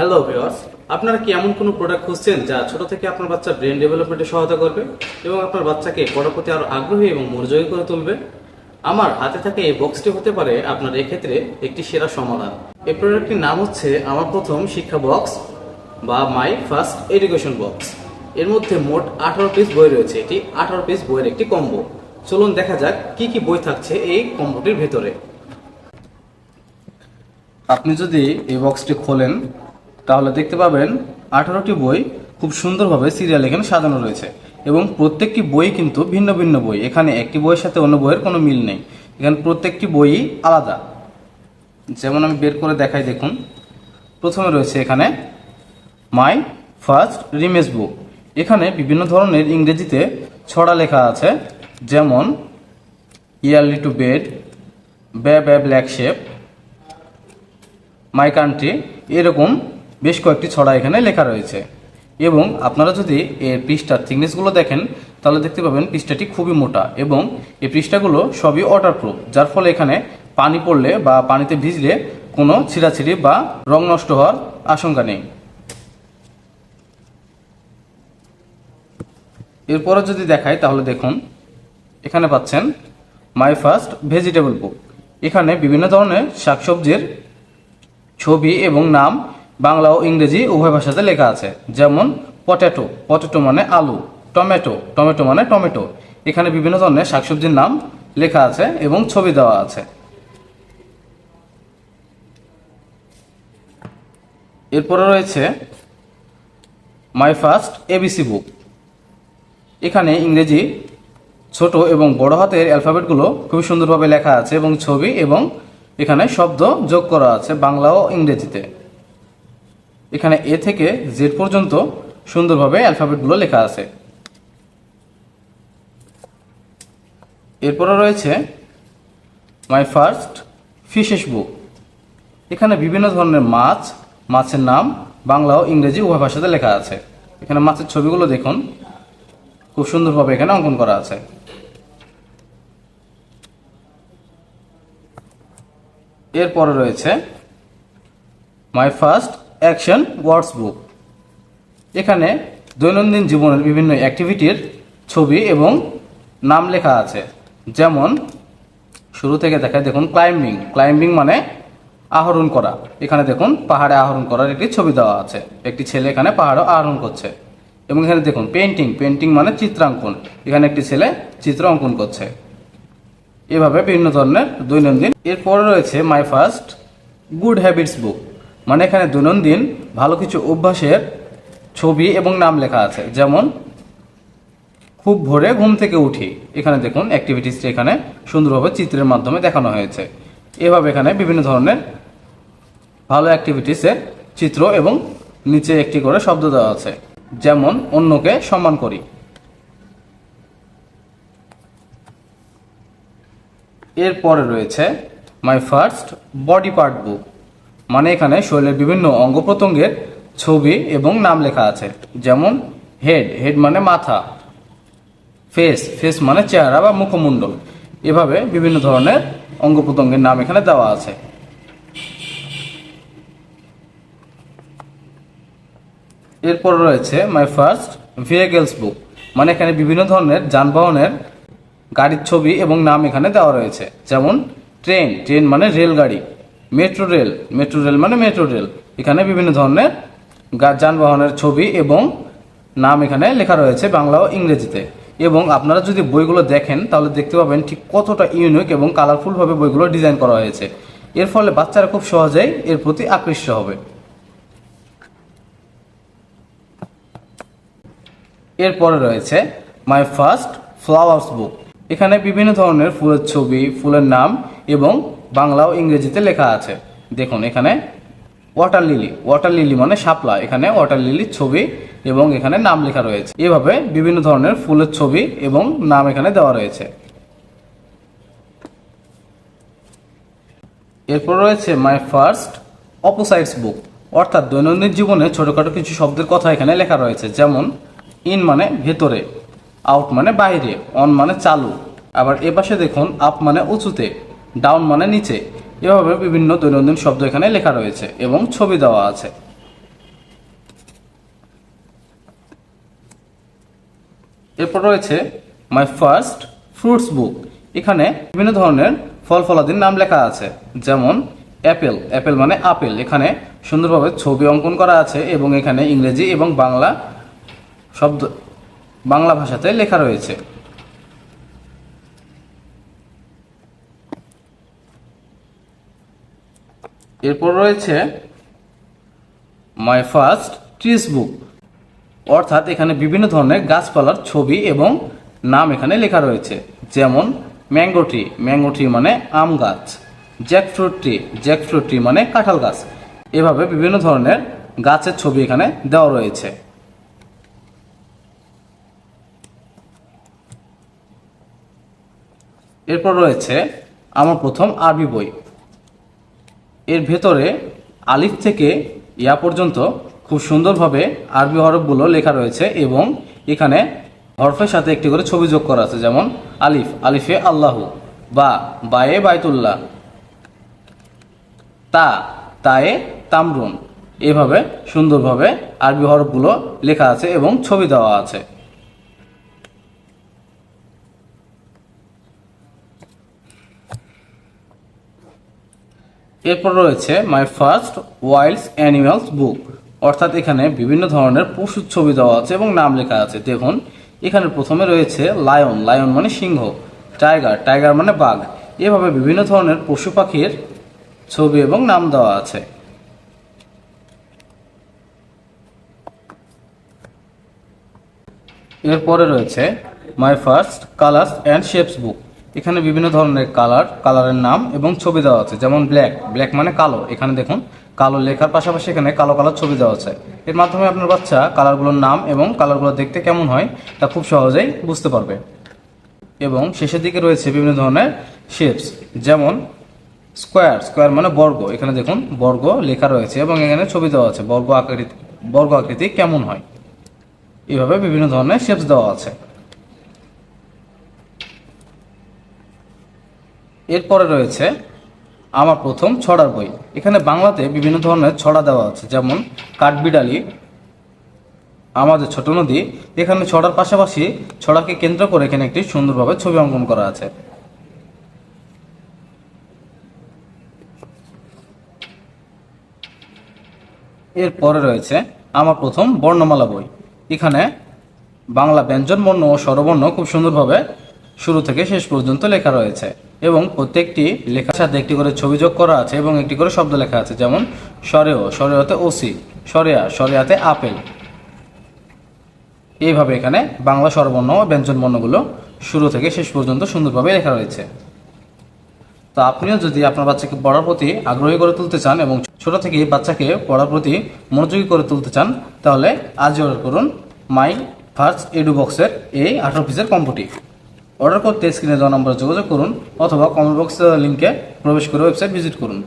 Hello viewers আপনারা কি এমন কোনো প্রোডাক্ট খুঁজছেন যা ছোট থেকে আপনার বাচ্চার ব্রেন ডেভেলপমেন্টে সহায়তা করবে এবং আপনার বাচ্চাকে পড়ার প্রতি আরও আগ্রহী এবং মনোযোগী করে তুলবে? আমার হাতে থাকা এই বক্সটি হতে পারে আপনার এক্ষেত্রে একটি সেরা সমাধান। এই প্রোডাক্টটির নাম হচ্ছে আমার প্রথম শিক্ষা বক্স বা মাই ফার্স্ট এডুকেশন বক্স এর মধ্যে মোট আঠারো পিস বই রয়েছে। এটি আঠারো পিস বইয়ের একটি কম্বো চলুন দেখা যাক কি কি বই থাকছে এই কম্বোটির ভেতরে। আপনি যদি এই বক্সটি খোলেন তাহলে দেখতে পাবেন আঠারোটি বই খুব সুন্দরভাবে সিরিয়াল এখানে সাজানো রয়েছে এবং প্রত্যেকটি বই কিন্তু ভিন্ন ভিন্ন বই। এখানে একটি বইয়ের সাথে অন্য বইয়ের কোনো মিল নেই। এখানে প্রত্যেকটি বইই আলাদা। যেমন আমি বের করে দেখাই দেখুন। প্রথমে রয়েছে এখানে মাই ফার্স্ট রিমেজ বুক। এখানে বিভিন্ন ধরনের ইংরেজিতে ছড়া লেখা আছে, যেমন ইয়ারলি টু বেড, ব্যা ব্যা ব্ল্যাক শেপ, মাই কান্ট্রি, এরকম বেশ কয়েকটি ছড়া এখানে লেখা রয়েছে। এবং আপনারা যদি এর পৃষ্ঠার থিকনেসগুলো দেখেন, তাহলে দেখতে পাবেন পৃষ্ঠাটি খুবই মোটা এবং এই পৃষ্ঠাগুলো সবই ওয়াটারপ্রুফ যার ফলে এখানে পানি পড়লে বা পানিতে ভিজলে কোনো ছিঁড়াছিঁড়ি বা রং নষ্ট হওয়ার আশঙ্কা নেই। এরপরে যদি দেখাই, তাহলে দেখুন, এখানে পাচ্ছেন মাই ফার্স্ট ভেজিটেবল বুক এখানে বিভিন্ন ধরনের শাকসবজির ছবি এবং নাম বাংলা ও ইংরেজি উভয় ভাষাতে লেখা আছে। যেমন পটেটো পটেটো মানে আলু টমেটো টমেটো মানে টমেটো এখানে বিভিন্ন ধরনের শাকসবজির নাম লেখা আছে এবং ছবি দেওয়া আছে। এরপরে রয়েছে মাই ফার্স্ট এবিসি বুক এখানে ইংরেজি ছোট এবং বড় হাতের অ্যালফাবেটগুলো খুবই সুন্দরভাবে লেখা আছে এবং ছবি এবং এখানে শব্দ যোগ করা আছে বাংলা ও ইংরেজিতে। এখানে এ থেকে জেড পর্যন্ত সুন্দরভাবে অ্যালফাবেটগুলো লেখা আছে। এরপরে রয়েছে মাই ফার্স্ট ফিশেস বুক। এখানে বিভিন্ন ধরনের মাছ, মাছের নাম বাংলা ও ইংরেজি উভয় ভাষাতে লেখা আছে। এখানে মাছের ছবিগুলো দেখুন। খুব সুন্দরভাবে এখানে অঙ্কন করা আছে। এরপরে রয়েছে my first action words book. এখানে দৈনন্দিন জীবনের বিভিন্ন অ্যাক্টিভিটির ছবি এবং নাম লেখা আছে। যেমন, শুরু থেকে দেখায়, দেখুন ক্লাইম্বিং ক্লাইম্বিং মানে আহরণ করা। এখানে দেখুন, পাহাড়ে আহরণ করার একটি ছবি দেওয়া আছে। একটি ছেলে এখানে পাহাড়ে আহরণ করছে। এবং এখানে দেখুন পেন্টিং পেন্টিং মানে চিত্রাঙ্কন। এখানে একটি ছেলে চিত্র অঙ্কন করছে। এভাবে বিভিন্ন ধরনের দৈনন্দিন। এরপরে রয়েছে my first good habits book মানে এখানে দৈনন্দিন ভালো কিছু অভ্যাসের ছবি এবং নাম লেখা আছে। যেমন, খুব ভোরে ঘুম থেকে উঠি। এখানে দেখুন অ্যাক্টিভিটিসটি এখানে সুন্দরভাবে চিত্রের মাধ্যমে দেখানো হয়েছে। এভাবে এখানে বিভিন্ন ধরনের ভালো অ্যাক্টিভিটিসের চিত্র এবং নিচে একটি করে শব্দ দেওয়া আছে। যেমন, অন্যকে সম্মান করি। এরপরে রয়েছে my first body part book মানে এখানে শরীরের বিভিন্ন অঙ্গ প্রত্যঙ্গের ছবি এবং নাম লেখা আছে। যেমন হেড হেড মানে মাথা ফেস ফেস মানে চেহারা বা মুখমণ্ডল। এভাবে বিভিন্ন ধরনের অঙ্গ প্রত্যঙ্গের নাম এখানে দেওয়া আছে। এরপর রয়েছে মাই ফার্স্ট ভেহিকেলস বুক মানে এখানে বিভিন্ন ধরনের যানবাহনের গাড়ির ছবি এবং নাম এখানে দেওয়া রয়েছে। যেমন ট্রেন ট্রেন মানে রেলগাড়ি। মেট্রো রেল মেট্রো রেল মানে মেট্রো রেল। এখানে বিভিন্ন ধরনের যানবাহনের ছবি এবং নাম এখানে লেখা রয়েছে বাংলা ও ইংরেজিতে। এবং আপনারা যদি বইগুলো দেখেন, তাহলে দেখতে পাবেন ঠিক কতটা ইউনিক এবং কালারফুলভাবে বইগুলো ডিজাইন করা হয়েছে। এর ফলে বাচ্চারা খুব সহজেই এর প্রতি আকৃষ্ট হবে। এরপরে রয়েছে মাই ফার্স্ট ফ্লাওয়ার্স বুক। এখানে বিভিন্ন ধরনের ফুলের ছবি, ফুলের নাম এবং বাংলা ও ইংরেজিতে লেখা আছে। দেখুন এখানে ওয়াটার লিলি ওয়াটার লিলি মানে শাপলা। এখানে ওয়াটার লিলির ছবি এবং এখানে নাম লেখা রয়েছে। এভাবে বিভিন্ন ধরনের ফুলের ছবি এবং নাম এখানে দেওয়া রয়েছে। এরপর রয়েছে মাই ফার্স্ট অপোসাইটস বুক অর্থাৎ দৈনন্দিন জীবনে ছোটখাটো কিছু শব্দের কথা এখানে লেখা রয়েছে। যেমন ইন মানে ভেতরে আউট মানে বাইরে অন মানে চালু। আবার এ পাশে দেখুন আপ মানে উঁচুতে। ডাউন মানে নিচে। এভাবে বিভিন্ন দৈনন্দিন শব্দ এখানে লেখা রয়েছে এবং ছবি দেওয়া আছে। এরপর রয়েছে মাই ফার্স্ট ফ্রুটস বুক। এখানে বিভিন্ন ধরনের ফল ফলাদির নাম লেখা আছে, যেমন অ্যাপেল। অ্যাপেল মানে আপেল। এখানে সুন্দরভাবে ছবি অঙ্কন করা আছে এবং এখানে ইংরেজি এবং বাংলা শব্দ বাংলা ভাষাতে লেখা রয়েছে। এরপর রয়েছে মাই ফার্স্ট ট্রিস বুক অর্থাৎ এখানে বিভিন্ন ধরনের গাছপালার ছবি এবং নাম এখানে লেখা রয়েছে। যেমন ম্যাঙ্গো ট্রি ম্যাঙ্গো ট্রি মানে আম গাছ। জ্যাকফ্রুট ট্রি জ্যাকফ্রুট ট্রি মানে কাঁঠাল গাছ। এভাবে বিভিন্ন ধরনের গাছের ছবি এখানে দেওয়া রয়েছে। এরপর রয়েছে আমার প্রথম আরবি বই। এর ভেতরে আলিফ থেকে ইয়া পর্যন্ত খুব সুন্দরভাবে আরবি হরফগুলো লেখা রয়েছে এবং এখানে হরফের সাথে একটি করে ছবি যোগ করা আছে, যেমন আলিফ, আলিফে আল্লাহু, বা বায়ে বাইতুল্লাহ, তা, তায়ে তামরুন, এভাবে সুন্দরভাবে আরবি হরফগুলো লেখা আছে এবং ছবি দেওয়া আছে। এরপর রয়েছে my first wilds animals book. অর্থাৎ এখানে বিভিন্ন ধরনের পশুর ছবি দেওয়া আছে এবং নাম লেখা আছে। দেখুন, এখানে প্রথমে রয়েছে লায়ন। লায়ন মানে সিংহ, টাইগার। টাইগার মানে বাঘ। এভাবে বিভিন্ন ধরনের পশু পাখির ছবি এবং নাম দেওয়া আছে। এরপরে রয়েছে my first colours and shapes book. এখানে বিভিন্ন ধরনের কালার, কালারের নাম এবং ছবি দেওয়া আছে, যেমন ব্ল্যাক ব্ল্যাক মানে কালো। এখানে দেখুন, কালো লেখার পাশাপাশি এখানে কালো কালার ছবি দেওয়া আছে। এর মাধ্যমে আপনার বাচ্চা কালারগুলোর নাম এবং কালারগুলো দেখতে কেমন হয়, তা খুব সহজেই বুঝতে পারবে। এবং শেষের দিকে রয়েছে বিভিন্ন ধরনের শেপস যেমন স্কোয়ার স্কোয়ার মানে বর্গ। এখানে দেখুন, বর্গ লেখা রয়েছে এবং এখানে ছবি দেওয়া আছে, বর্গ আকৃতি বর্গ আকৃতি কেমন হয়। এভাবে বিভিন্ন ধরনের শেপস দেওয়া আছে। এরপরে রয়েছে আমার প্রথম ছড়ার বই। এখানে বাংলাতে বিভিন্ন ধরনের ছড়া দেওয়া আছে, যেমন কাঠবিড়ালি, আমাদের ছোট নদী। এখানে ছড়ার পাশাপাশি ছড়াকে কেন্দ্র করে এখানে একটি সুন্দরভাবে ছবি অঙ্কন করা আছে। এরপরে রয়েছে আমার প্রথম বর্ণমালা বই। এখানে বাংলা ব্যঞ্জন, বর্ণ ও স্বরবর্ণ খুব সুন্দরভাবে শুরু থেকে শেষ পর্যন্ত লেখা রয়েছে। এবং প্রত্যেকটি লেখার সাথে একটি করে ছবি যোগ করা আছে এবং একটি করে শব্দ লেখা আছে, যেমন সরেও, সরেওতে ওসি, সরেয়া, সরেয়াতে আপেল। এইভাবে এখানে বাংলা স্বরবর্ণ ও ব্যঞ্জন বর্ণগুলো শুরু থেকে শেষ পর্যন্ত সুন্দরভাবে লেখা রয়েছে। তো আপনিও যদি আপনার বাচ্চাকে পড়ার প্রতি আগ্রহী করে তুলতে চান এবং ছোট থেকেই বাচ্চাকে পড়ার প্রতি মনোযোগী করে তুলতে চান, তাহলে আজই অর্ডার করুন মাই ফার্স্ট এডু বক্সের এই আঠারো পিসের কম্পোটি। অর্ডার করতে স্ক্রিনে দেওয়া নম্বরে যোগাযোগ করুন অথবা কমেন্ট বক্সের লিঙ্কে প্রবেশ করে ওয়েবসাইট ভিজিট করুন।